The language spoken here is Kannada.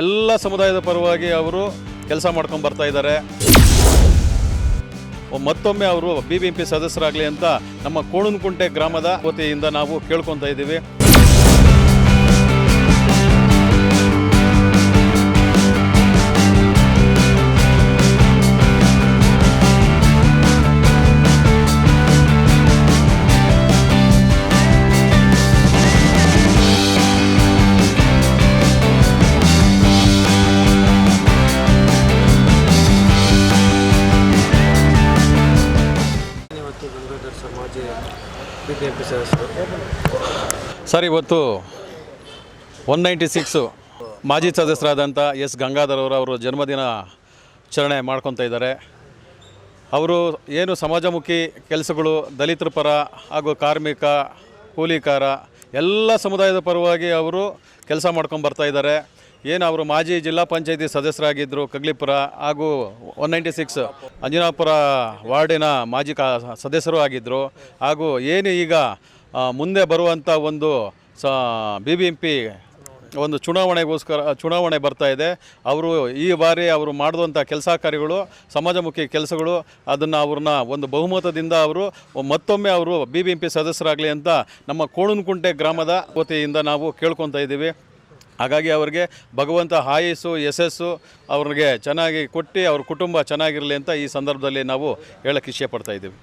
ಎಲ್ಲ ಸಮುದಾಯದ ಪರವಾಗಿ ಅವರು ಕೆಲಸ ಮಾಡ್ಕೊಂಡು ಬರ್ತಾ ಇದ್ದಾರೆ. ಮತ್ತೊಮ್ಮೆ ಅವರು ಬಿ ಬಿ ಎಂ ಪಿ ಸದಸ್ಯರಾಗಲಿ ಅಂತ ನಮ್ಮ ಕೋಣನಕುಂಟೆ ಗ್ರಾಮದ ವತಿಯಿಂದ ನಾವು ಕೇಳ್ಕೊತಾ ಇದ್ದೀವಿ. ಸರ್, ಇವತ್ತು ಒನ್ ನೈಂಟಿ ಸಿಕ್ಸು ಮಾಜಿ ಸದಸ್ಯರಾದಂಥ ಎಸ್ ಗಂಗಾಧರ್ ಅವರು ಅವರು ಜನ್ಮದಿನ ಆಚರಣೆ ಮಾಡ್ಕೊತಾ ಇದ್ದಾರೆ. ಅವರು ಏನು ಸಮಾಜಮುಖಿ ಕೆಲಸಗಳು, ದಲಿತರ ಪರ ಹಾಗೂ ಕಾರ್ಮಿಕ, ಕೂಲಿಕಾರ ಎಲ್ಲ ಸಮುದಾಯದ ಪರವಾಗಿ ಅವರು ಕೆಲಸ ಮಾಡ್ಕೊಂಡು ಬರ್ತಾ ಇದ್ದಾರೆ. ಏನು ಅವರು ಮಾಜಿ ಜಿಲ್ಲಾ ಪಂಚಾಯತಿ ಸದಸ್ಯರಾಗಿದ್ದರು ಕಗ್ಲಿಪುರ ಹಾಗೂ ಒನ್ ನೈಂಟಿ ಸಿಕ್ಸ್ ಅಂಜನಾಪುರ ವಾರ್ಡಿನ ಮಾಜಿ ಕಾ ಸದಸ್ಯರು ಆಗಿದ್ದರು ಹಾಗೂ ಏನು ಈಗ ಮುಂದೆ ಬರುವಂಥ ಒಂದು ಸ ಬಿ ಬಿ ಎಂ ಪಿ ಒಂದು ಚುನಾವಣೆಗೋಸ್ಕರ, ಚುನಾವಣೆ ಬರ್ತಾ ಇದೆ. ಅವರು ಈ ಬಾರಿ ಅವರು ಮಾಡಿದಂಥ ಕೆಲಸ ಕಾರ್ಯಗಳು, ಸಮಾಜಮುಖಿ ಕೆಲಸಗಳು, ಅದನ್ನು ಅವ್ರನ್ನ ಒಂದು ಬಹುಮತದಿಂದ ಅವರು ಮತ್ತೊಮ್ಮೆ ಅವರು ಬಿ ಬಿ ಎಂ ಪಿ ಸದಸ್ಯರಾಗಲಿ ಅಂತ ನಮ್ಮ ಕೋಣನಕುಂಟೆ ಗ್ರಾಮದ ವತಿಯಿಂದ ನಾವು ಕೇಳ್ಕೊತಾ ಇದ್ದೀವಿ. ಹಾಗಾಗಿ ಅವರಿಗೆ ಭಗವಂತ ಆಯಸ್ಸು, ಯಶಸ್ಸು ಅವ್ರಿಗೆ ಚೆನ್ನಾಗಿ ಕೊಟ್ಟು ಅವ್ರ ಕುಟುಂಬ ಚೆನ್ನಾಗಿರಲಿ ಅಂತ ಈ ಸಂದರ್ಭದಲ್ಲಿ ನಾವು ಹೇಳಕ್ಕೆ ಇಷ್ಟಪಡ್ತಾ ಇದ್ದೀವಿ.